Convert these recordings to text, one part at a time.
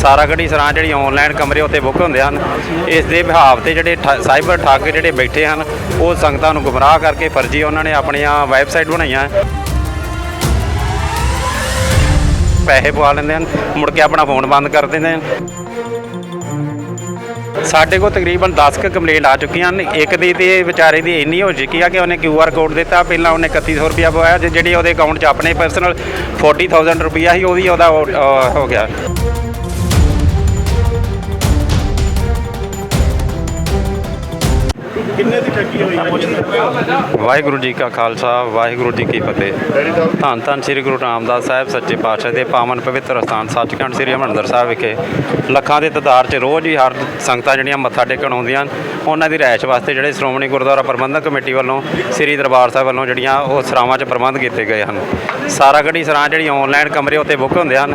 ਸਾਰਾ ਗੜੀ ਸਰਾਂ ਜਿਹੜੀ ਆਨਲਾਈਨ ਕਮਰੇ ਉੱਤੇ ਬੁੱਕ ਹੁੰਦੇ ਹਨ। ਇਸ ਦੇ ਵਿਹਾਵ ਤੇ ਜਿਹੜੇ ਠ- ਸਾਈਬਰ ਠੱਗ ਜਿਹੜੇ ਬੈਠੇ ਹਨ ਉਹ ਸੰਗਤਾਂ ਨੂੰ ਗੁੰਮਰਾਹ ਕਰਕੇ ਫਰਜ਼ੀ ਉਹਨਾਂ ਨੇ ਆਪਣੀਆਂ ਵੈਬਸਾਈਟ ਬਣਾਈਆਂ। ਪੈਸੇ ਪਵਾ ਲੈਂਦੇ ਹਨ ਮੁੜ ਕੇ ਆਪਣਾ ਫੋਨ ਬੰਦ ਕਰ ਦਿੰਦੇ ਹਨ। ਸਾਡੇ ਕੋਲ ਤਕਰੀਬਨ 10 ਕੁ ਕੰਪਲੇਂਟ ਆ ਚੁੱਕੀਆਂ ਹਨ। ਇੱਕ ਦੀ ਤੇ ਵਿਚਾਰੇ ਦੀ ਇੰਨੀ ਹੋ ਚੁੱਕੀ ਆ ਕਿ ਉਹਨੇ ਕਿਊ ਆਰ ਕੋਡ ਦਿੱਤਾ। ਪਹਿਲਾਂ ਉਹਨੇ 3100 ਰੁਪਇਆ ਪਵਾਇਆ ਜੇ ਜਿਹੜੀ ਉਹਦੇ ਅਕਾਊਂਟ 'ਚ ਆਪਣੇ ਪਰਸਨਲ 40000 ਰੁਪਇਆ ਸੀ ਉਹ ਵੀ ਉਹਦਾ ਉਹ, ਹੋ ਗਿਆ। ਕਿੰਨੇ ਦੀ ਠੱਗੀ ਹੋਈ ਹੈ? ਵਾਹਿਗੁਰੂ ਜੀ ਕਾ ਖਾਲਸਾ, ਵਾਹਿਗੁਰੂ ਜੀ ਕੀ ਫਤਿਹ। ਧੰਨ ਧੰਨ ਸ੍ਰੀ ਗੁਰੂ ਰਾਮਦਾਸ ਸਾਹਿਬ ਸੱਚੇ ਪਾਤਸ਼ਾਹ ਦੇ ਪਾਵਨ ਪਵਿੱਤਰ ਸਥਾਨ ਸੱਚਖੰਡ ਸ੍ਰੀ ਹਰਿਮੰਦਰ ਸਾਹਿਬ ਵਿਖੇ। ਲੱਖਾਂ ਦੇ ਤਦਾਰ 'ਚ ਰੋਜ਼ ਹੀ ਹਰ ਸੰਗਤਾਂ ਜਿਹੜੀਆਂ ਮੱਥਾ ਟੇਕਣ ਆਉਂਦੀਆਂ ਹਨ, ਉਹਨਾਂ ਦੀ ਰਿਹਾਇਸ਼ ਵਾਸਤੇ ਜਿਹੜੇ ਸ਼੍ਰੋਮਣੀ ਗੁਰਦੁਆਰਾ ਪ੍ਰਬੰਧਕ ਕਮੇਟੀ ਵੱਲੋਂ, ਸ੍ਰੀ ਦਰਬਾਰ ਸਾਹਿਬ ਵੱਲੋਂ ਜਿਹੜੀਆਂ ਉਹ ਸਰਾਵਾਂ 'ਚ ਪ੍ਰਬੰਧ ਕੀਤੇ ਗਏ ਹਨ। ਸਾਰਾ ਗੜੀ ਸਰਾਂ ਜਿਹੜੀ ਆਨਲਾਈਨ ਕਮਰੇ ਉੱਤੇ ਬੁੱਕ ਹੁੰਦੇ ਹਨ,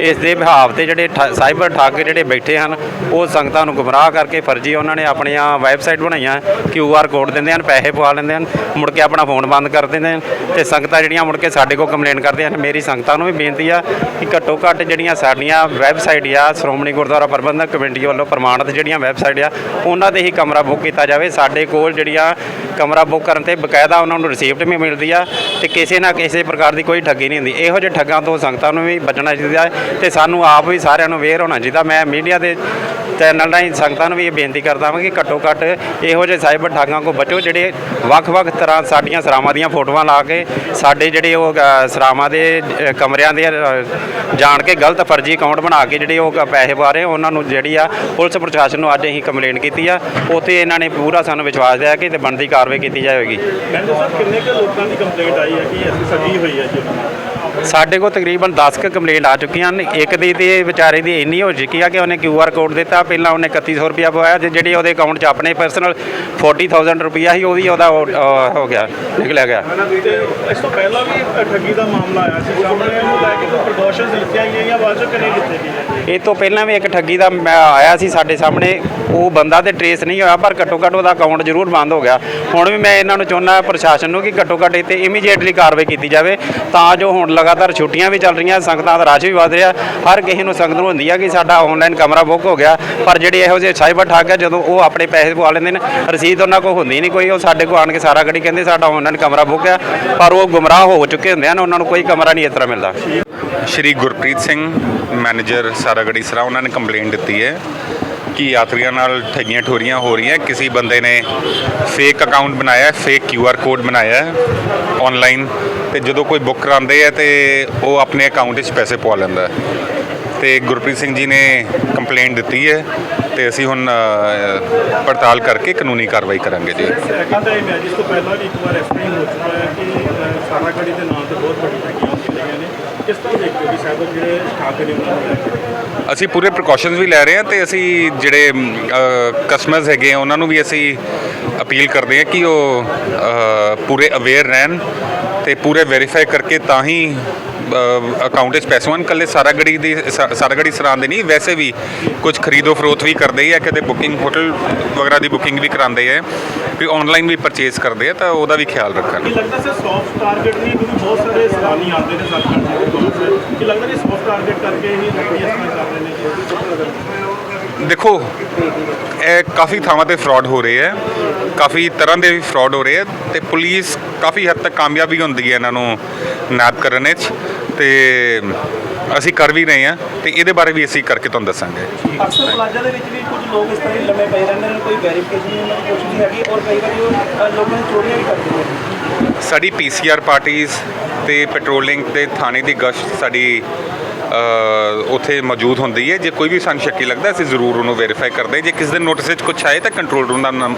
ਇਸ ਦੇ ਵਿਹਾਵ ਤੇ ਜਿਹੜੇ ਠ- ਸਾਈਬਰ ਠੱਗ ਜਿਹੜੇ ਬੈਠੇ ਹਨ, ਉਹ ਸੰਗਤਾਂ ਨੂੰ ਗੁੰਮਰਾਹ ਕਰਕੇ ਫਰਜ਼ੀ ਉਹਨਾਂ ਨੇ ਆਪਣੀਆਂ ਵੈਬਸਾਈਟ ਬਣਾਈਆਂ ਕਿਊ ਆਰ ਕੋਡ ਦਿੰਦੇ ਹਨ, ਪੈਸੇ ਪਵਾ ਲੈਂਦੇ ਹਨ, ਮੁੜ ਕੇ ਆਪਣਾ ਫੋਨ ਬੰਦ ਕਰ ਦਿੰਦੇ ਹਨ ਤੇ ਸੰਗਤਾਂ ਜਿਹੜੀਆਂ ਮੁੜ ਕੇ ਸਾਡੇ ਕੋਲ ਕੰਪਲੇਂਟ ਕਰਦੇ ਹਨ। ਮੇਰੀ ਸੰਗਤਾਂ ਨੂੰ ਵੀ ਬੇਨਤੀ ਆ ਕਿ ਘੱਟੋ ਘੱਟ ਜਿਹੜੀਆਂ ਸਾਡੀਆਂ ਵੈਬਸਾਈਟ ਆ, ਸ਼੍ਰੋਮਣੀ ਗੁਰਦੁਆਰਾ ਪ੍ਰਬੰਧਕ ਕਮੇਟੀ ਵੱਲੋਂ ਪ੍ਰਮਾਣਿਤ ਜਿਹੜੀਆਂ ਵੈਬਸਾਈਟ ਆ, ਉਹਨਾਂ ਤੇ ਹੀ ਕਮਰਾ ਬੁੱਕ ਕੀਤਾ ਜਾਵੇ। ਸਾਡੇ ਕੋਲ ਜਿਹੜੀਆਂ ਕਮਰਾ ਬੁੱਕ ਕਰਨ ਤੇ ਬਕਾਇਦਾ ਉਹਨਾਂ ਨੂੰ ਰਿਸੀਪਟ ਵੀ ਮਿਲਦੀ ਆ ਤੇ ਕਿਸੇ ਨਾ ਕਿਸੇ ਪ੍ਰਕਾਰ ਦੀ ਕੋਈ ਠੱਗੀ ਨਹੀਂ ਹੁੰਦੀ। ਇਹੋ ਜਿਹੇ ਠੱਗਾਂ ਤੋਂ ਸੰਗਤਾਂ ਨੂੰ ਵੀ ਬਚਣਾ ਚਾਹੀਦਾ ਹੈ ਤੇ ਸਾਨੂੰ ਆਪ ਵੀ ਸਾਰਿਆਂ ਨੂੰ ਅਵੇਅਰ ਹੋਣਾ ਚਾਹੀਦਾ। ਮੈਂ ਮੀਡੀਆ ਦੇ ਚੈਨਲ ਰਾਹੀਂ ਸੰਗਤਾਂ ਨੂੰ ਵੀ ਇਹ ਬੇਨਤੀ ਕਰਦਾ ਹਾਂ ਕਿ ਘੱਟੋ ਘੱਟ ਇਹੋ ਜਿਹੇ ਸਾਈਬਰ ਠੱਗਾਂ ਕੋ ਬਚੋ ਜਿਹੜੇ ਵੱਖ-ਵੱਖ ਤਰ੍ਹਾਂ ਸਾਡੀਆਂ ਸਰਾਵਾਂ ਦੀਆਂ ਫੋਟੋਆਂ ਲਾ ਕੇ ਸਾਡੇ ਜਿਹੜੇ ਉਹ ਸਰਾਵਾਂ ਦੇ ਕਮਰਿਆਂ ਦੇ ਜਾਣ ਕੇ ਗਲਤ ਫਰਜ਼ੀ ਅਕਾਊਂਟ ਬਣਾ ਕੇ ਜਿਹੜੇ ਉਹ ਪੈਸੇ ਰਹੇ ਉਹਨਾਂ ਨੂੰ ਜਿਹੜੀ ਆ ਪੁਲਿਸ ਪ੍ਰਸ਼ਾਸਨ ਨੂੰ ਅੱਜ ਅਸੀਂ ਕੰਪਲੇਂਟ ਕੀਤੀ ਆ। ਉਤੇ ਇਹਨਾਂ ਨੇ ਪੂਰਾ ਸਾਨੂੰ ਵਿਸ਼ਵਾਸ ਦਿਆ ਕਿ ਤੇ ਬਣਦੀ ਕਾਰਵਾਈ ਕੀਤੀ ਜਾਵੇਗੀ। ਮੈਨੂੰ ਸਰ ਕਿੰਨੇ ਕੁ ਲੋਕਾਂ ਦੀ ਕੰਪਲੇਂਟ ਆਈ ਹੈ ਕਿ ਅਸੀਂ ਸੱਜੀ ਹੋਈ ਹੈ ਜੀ? ਉਹਨਾਂ ਨਾਲ ਸਾਡੇ ਕੋਲ ਤਕਰੀਬਨ 10 ਕੁ ਕੰਪਲੇਂਟ ਆ ਚੁੱਕੀਆਂ ਹਨ। ਇੱਕ ਦੀ ਤੇ ਵਿਚਾਰੇ ਦੀ ਇੰਨੀ ਹੋ ਚੁੱਕੀ ਆ ਕਿ ਉਹਨੇ ਕਿਊ ਆਰ ਕੋਡ ਦਿੱਤਾ ਪਹਿਲਾਂ ਉਹਨੇ 3100 ਰੁਪਇਆ ਪਵਾਇਆ ਜੇ ਜਿਹੜੀ ਉਹਦੇ ਅਕਾਊਂਟ 'ਚ ਆਪਣੇ ਪਰਸਨਲ 40000 ਰੁਪਇਆ ਸੀ ਉਹ ਵੀ ਉਹਦਾ ਉਹ, ਹੋ ਗਿਆ ਨਿਕਲਿਆ ਗਿਆ। ਤੇ ਇਸ ਤੋਂ ਪਹਿਲਾਂ ਵੀ ਠੱਗੀ ਦਾ ਮਾਮਲਾ ਆਇਆ ਸੀ ਸਾਹਮਣੇ ਉਹਨੂੰ ਲੈ ਕੇ ਕੋਈ ਪ੍ਰੀਕਾਸ਼ਨਸ ਲਿੱਤੀਆਂ ਗਈਆਂ ਜਾਂ ਬਾਅਦ ਚੋਂ ਕਿੰਨੇ ਲਿੱਤੇ ਗਏ ਇਹ ਤੋਂ ਪਹਿਲਾਂ ਵੀ ਇੱਕ ਠੱਗੀ ਦਾ ਮੈਂ ਆਇਆ ਸੀ ਸਾਡੇ ਸਾਹਮਣੇ ਉਹ ਬੰਦਾ ਤੇ ਟਰੇਸ ਨਹੀਂ ਹੋਇਆ ਪਰ ਘੱਟੋ ਘੱਟ ਉਹਦਾ ਅਕਾਊਂਟ ਜ਼ਰੂਰ ਬੰਦ ਹੋ ਗਿਆ। ਹੁਣ ਵੀ ਮੈਂ ਇਹਨਾਂ ਨੂੰ ਚਾਹੁੰਦਾ ਪ੍ਰਸ਼ਾਸਨ ਨੂੰ ਕਿ ਘੱਟੋ ਘੱਟ ਇੱਥੇ ਇਮੀਡੀਏਟਲੀ ਕਾਰਵਾਈ ਕੀਤੀ ਜਾਵੇ ਤਾਂ ਜੋ ਹੁਣ ਲਗਾਤਾਰ ਛੁੱਟੀਆਂ ਵੀ ਚੱਲ ਰਹੀਆਂ ਸੰਗਤਾਂ ਦਾ ਰਸ਼ ਵੀ ਵਧ ਰਿਹਾ ਹਰ ਕਿਸੇ ਨੂੰ ਸੰਗਤ ਨੂੰ ਹੁੰਦੀ ਆ ਕਿ ਸਾਡਾ ਆਨਲਾਈਨ ਕਮਰਾ ਬੁੱਕ ਹੋ ਗਿਆ ਪਰ ਜਿਹੜੇ ਇਹੋ ਜਿਹੇ ਸਾਈਬਰ ਠੱਗ ਆ, ਜਦੋਂ ਉਹ ਆਪਣੇ ਪੈਸੇ ਪਵਾ ਲੈਂਦੇ ਨੇ, ਰਸੀਦ ਉਹਨਾਂ ਕੋਲ ਹੁੰਦੀ ਨਹੀਂ ਕੋਈ, ਉਹ ਸਾਡੇ ਕੋਲ ਆਣ ਕੇ ਸਾਰਾ ਗੜੀ ਕਹਿੰਦੇ ਸਾਡਾ ਆਨਲਾਈਨ ਕਮਰਾ ਬੁੱਕ ਆ, ਪਰ ਉਹ ਗੁੰਮਰਾਹ ਹੋ ਚੁੱਕੇ ਹੁੰਦੇ ਹਨ, ਉਹਨਾਂ ਨੂੰ ਕੋਈ ਕਮਰਾ ਨਹੀਂ ਇਸ ਤਰ੍ਹਾਂ ਮਿਲਦਾ। ਸ਼੍ਰੀ ਗੁਰਪ੍ਰੀਤ ਸਿੰਘ, ਮੈਨੇਜਰ ਸਾਰਾਗੜੀ ਸਰਾ, ਉਹਨਾਂ ਨੇ ਕੰਪਲੇਂਟ ਦਿੱਤੀ ਹੈ ਕਿ ਯਾਤਰੀਆਂ ਨਾਲ ਠੱਗੀਆਂ ਠੋਰੀਆਂ ਹੋ ਰਹੀਆਂ, ਕਿਸੇ ਬੰਦੇ ਨੇ ਫੇਕ ਅਕਾਊਂਟ ਬਣਾਇਆ ਫੇਕ ਕਿਊ ਆਰ ਕੋਡ ਬਣਾਇਆ ਆਨਲਾਈਨ ਤੇ ਜਦੋਂ ਕੋਈ ਬੁੱਕ ਕਰਾਉਂਦੇ ਆ ਤੇ ਉਹ ਆਪਣੇ ਅਕਾਊਂਟ 'ਚ ਪੈਸੇ ਪਵਾ ਲੈਂਦਾ। ਤੇ ਗੁਰਪ੍ਰੀਤ ਸਿੰਘ ਜੀ ਨੇ ਕੰਪਲੇਂਟ ਦਿੱਤੀ ਹੈ ਤੇ ਅਸੀਂ ਹੁਣ ਪੜਤਾਲ ਕਰਕੇ ਕਾਨੂੰਨੀ ਕਾਰਵਾਈ ਕਰਾਂਗੇ ਜੀ। ਸੈਕਿੰਡ ਟਾਈਮ ਹੈ ਜਿਸ ਤੋਂ ਪਹਿਲਾਂ ਵੀ ਇੱਕ ਵਾਰ ਇਸ ਤਰ੍ਹਾਂ ਹੀ ਹੋ ਚੁੱਕਾ ਹੈ ਕਿ ਅ, ਸਾਰਾਗੜੀ ਦੇ ਨਾਂ ਤੇ ਬਹੁਤ ਵੱਡੀ ਠੱਗੀਆਂ ਹੁੰਦੀਆਂ ਰਹੀਆਂ ਨੇ ਕਿਸ ਤਰ੍ਹਾਂ ਦੇਖਦੇ ਹੋ ਕਿ ਸਾਈਬਰ ਜਿਹੜੇ ਠੱਗ ਨੇ ਉਹਨਾਂ ਨੂੰ ਲੈ ਕੇ? ਅਸੀਂ ਪੂਰੇ ਪ੍ਰੀਕਾਸ਼ਨਸ ਵੀ ਲੈ ਰਹੇ ਹਾਂ ਤੇ ਅਸੀਂ ਜਿਹੜੇ ਕਸਟਮਰਸ ਹੈਗੇ ਆ ਉਹਨਾਂ ਨੂੰ ਵੀ ਅਸੀਂ ਅਪੀਲ ਕਰਦੇ ਹਾਂ ਕਿ ਉਹ ਪੂਰੇ ਅਵੇਅਰ ਰਹਿਣ ਤੇ ਪੂਰੇ ਵੈਰੀਫਾਈ ਕਰਕੇ ਤਾਂ ਹੀ ਅਕਾਊਂਟ 'ਚ ਪੈਸੇ ਹੋਣ ਕੱਲੇ ਸਾਰਾਗੜੀ ਦੀ ਸਾ- ਸਾਰਾਗੜੀ ਸਰਾਂ ਦੇ ਨਹੀਂ, ਵੈਸੇ ਵੀ ਕੁਝ ਖਰੀਦੋ ਫਰੋਖਤ ਵੀ ਕਰਦੇ ਆ, ਕਿਤੇ ਬੁਕਿੰਗ ਹੋਟਲ ਵਗੈਰਾ ਦੀ ਬੁਕਿੰਗ ਵੀ ਕਰਾਉਂਦੇ ਆ, ਵੀ ਆਨਲਾਈਨ ਵੀ ਪਰਚੇਸ ਕਰਦੇ ਆ, ਤਾਂ ਉਹਦਾ ਵੀ ਖਿਆਲ ਰੱਖਣ। ਕੀ ਲੱਗਦਾ ਸਰ ਸੌਫਟ ਟਾਰਗੇਟ ਨਹੀਂ ਕਿਉਂਕਿ ਬਹੁਤ ਸਾਰੇ ਸੈਲਾਨੀ ਆਉਂਦੇ ਨੇ ਸਾਡੇ ਦੇ ਕੋਲ ਕੀ ਲੱਗਦਾ ਕਿ ਸੌਫਟ ਟਾਰਗੇਟ ਕਰਕੇ ਹੀ ਇਸ ਤਰ੍ਹਾਂ ਕਰ ਰਹੇ ਨੇ ਦੇਖੋ ਇਹ ਕਾਫੀ ਥਾਵਾਂ ਤੇ ਫਰਾਡ ਹੋ ਰਹੇ ਹੈ। ਕਾਫੀ ਤਰ੍ਹਾਂ ਦੇ ਵੀ ਫਰਾਡ ਹੋ ਰਹੇ ਹੈ ਤੇ ਪੁਲਿਸ ਕਾਫੀ ਹੱਦ ਤੱਕ ਕਾਮਯਾਬ ਵੀ ਹੁੰਦੀ ਹੈ ਇਹਨਾਂ ਨੂੰ ਨੈਪ ਕਰਨ ਵਿੱਚ। ਤੇ ਅਸੀਂ ਕਰ ਵੀ ਰਹੇ ਹਾਂ ਤੇ ਇਹਦੇ ਬਾਰੇ ਵੀ ਅਸੀਂ ਕਰਕੇ ਤੁਹਾਨੂੰ ਦੱਸਾਂਗੇ। ਅਕਸਰ ਪਲਾਜ਼ਾ ਦੇ ਵਿੱਚ ਵੀ ਕੁਝ ਲੋਕ ਇਸ ਤਰ੍ਹਾਂ ਹੀ ਲੰਮੇ ਪਏ ਰਹਿੰਦੇ ਨੇ ਕੋਈ ਵੈਰੀਫਿਕੇਸ਼ਨ ਨਹੀਂ ਉਹਨਾਂ ਦੀ ਕੁਛ ਨਹੀਂ ਹੈਗੀ ਔਰ ਕਈ ਵਾਰੀ ਉਹ ਅ, ਲੋਕਾਂ ਨੂੰ ਚੋਰੀਆਂ ਵੀ ਕਰਦੇ ਨੇ। ਸਾਡੀ ਪੀਸੀਆਰ ਪਾਰਟੀਆਂ ਤੇ ਪੈਟਰੋਲਿੰਗ ਦੇ ਥਾਣੇ ਦੀ ਗਸ਼ਤ ਸਾਡੀ ਉੱਥੇ ਮੌਜੂਦ ਹੁੰਦੀ ਹੈ ਜੇ ਕੋਈ ਵੀ ਸਾਨੂੰ ਸ਼ੱਕੀ ਲੱਗਦਾ, ਅਸੀਂ ਜ਼ਰੂਰ ਉਹਨੂੰ ਵੈਰੀਫਾਈ ਕਰਦੇ ਹਾਂ। ਜੇ ਕਿਸੇ ਦੇ ਨੋਟਿਸ ਵਿੱਚ ਕੁਝ ਆਏ ਤਾਂ ਕੰਟਰੋਲ ਰੂਮ ਦਾ ਨੰਬਰ